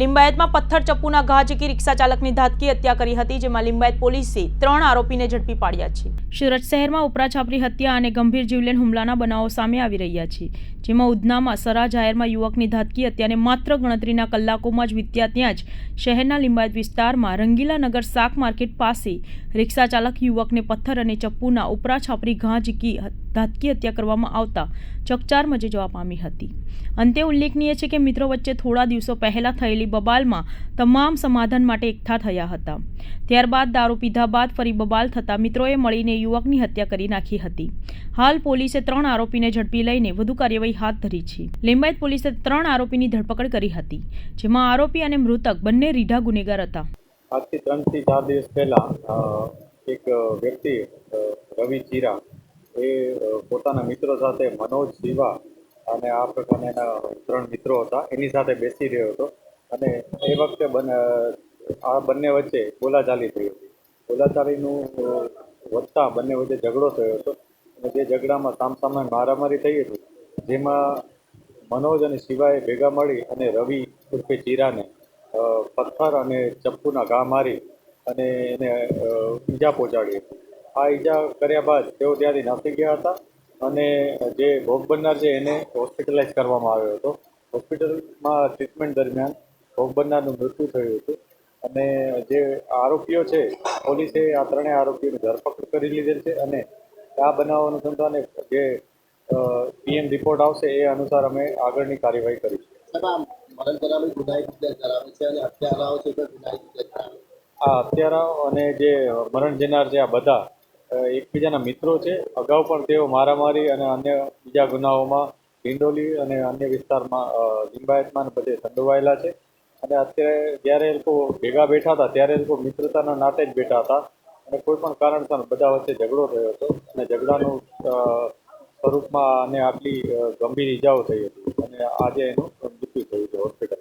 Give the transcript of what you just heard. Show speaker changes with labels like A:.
A: લિંબાયતમાં પથ્થર ચપ્પુના ઘા ઝીકી રિક્ષા ચાલકની ધાતકી હત્યા કરી હતી, જેમાં લિંબાયત પોલીસે ત્રણ આરોપીને ઝડપી પાડ્યા છે. સુરત શહેરમાં ઉપરા છાપરી હત્યા અને ગંભીર જીવલેણ હુમલાના બનાવો સામે આવી રહ્યા છે, જેમાં ઉધનામાં સરા જાહેરમાં યુવકની ધાતકી હત્યાને માત્ર ગણતરીના કલાકોમાં જ વીત્યા ત્યાં જ શહેરના લિંબાયત વિસ્તારમાં રંગીલા નગર શાક માર્કેટ પાસે રિક્ષા ચાલક યુવકને પથ્થર અને ચપ્પુના ઉપરા છાપરી ઘા ઝીકી ધાતકી હત્યા કરવામાં આવતા ચકચાર મચી જવા પામી હતી. અંતે ઉલ્લેખનીય છે કે મિત્રો વચ્ચે થોડા દિવસો પહેલા થયેલી બબાલમાં તમામ સમાધાન માટે એકઠા થયા હતા. ત્યારબાદ દારૂ પીધા બાદ ફરી બબાલ થતા મિત્રોએ મળીને યુવકની હત્યા કરી નાખી હતી. હાલ પોલીસે ત્રણ આરોપીને ઝડપી લઈને વધુ કાર્યવાહી હાથ ધરી છે. લિંબાયત પોલીસે ત્રણ આરોપીની ધરપકડ કરી હતી, જેમાં આરોપી અને મૃતક બંને રીઢા ગુનેગાર હતા.
B: આજથી ત્રણથી ચાર દિવસ પહેલાં એક વ્યક્તિ રવિ ચીરા એ પોતાના મિત્રો સાથે મનોજ, શિવા અને આ પ્રકારના એના ત્રણ મિત્રો હતા. એની સાથે બેસી રહ્યો હતો. અને એ વખતે બને આ બંને વચ્ચે બોલાચાલી થઈ હતી. બોલાચાલીનું વધતા બંને વચ્ચે ઝઘડો થયો હતો. અને જે ઝઘડામાં સામસામે મારામારી થઈ હતી, જેમાં મનોજ અને શિવાએ ભેગા મળી અને રવિ ઉર્ફે ચીરાને પથ્થર અને ચપ્પુના ઘા મારી અને એને ઈજા પહોંચાડી હતી. આ ઈજા કર્યા બાદ તેઓ ત્યાંથી નાસી ગયા હતા અને જે ભોગ બનનાર છે એને હોસ્પિટલાઇઝ કરવામાં આવ્યો હતો. હોસ્પિટલમાં ટ્રીટમેન્ટ દરમિયાન ભોગ બનનારનું મૃત્યુ થયું હતું અને જે આરોપીઓ છે પોલીસે આ ત્રણેય આરોપીઓની ધરપકડ કરી લીધેલ છે અને આ બનાવ અનુસંધાને જે પીએમ રિપોર્ટ આવશે એ અનુસાર અમે આગળની કાર્યવાહી કરીશું.
C: આ હત્યારાઓ
B: અને જે મરણ જનાર છે આ બધા એકબીજાના મિત્રો છે. અગાઉ પણ તેઓ મારામારી અને અન્ય બીજા ગુનાઓમાં ડિંડોલી અને અન્ય વિસ્તારમાં લિંબાયતમાં બધે સંડોવાયેલા છે. અને અત્યારે જ્યારે એ લોકો ભેગા બેઠા હતા, ત્યારે એ લોકો મિત્રતાના નાતે જ બેઠા હતા. અને કોઈ પણ કારણસર બધા વચ્ચે ઝઘડો થયો હતો. અને ઝઘડાનું સ્વરૂપમાં અને આટલી ગંભીર ઈજાઓ થઈ હતી. અને આજે એનું મૃત્યુ થયું છે હોસ્પિટલ.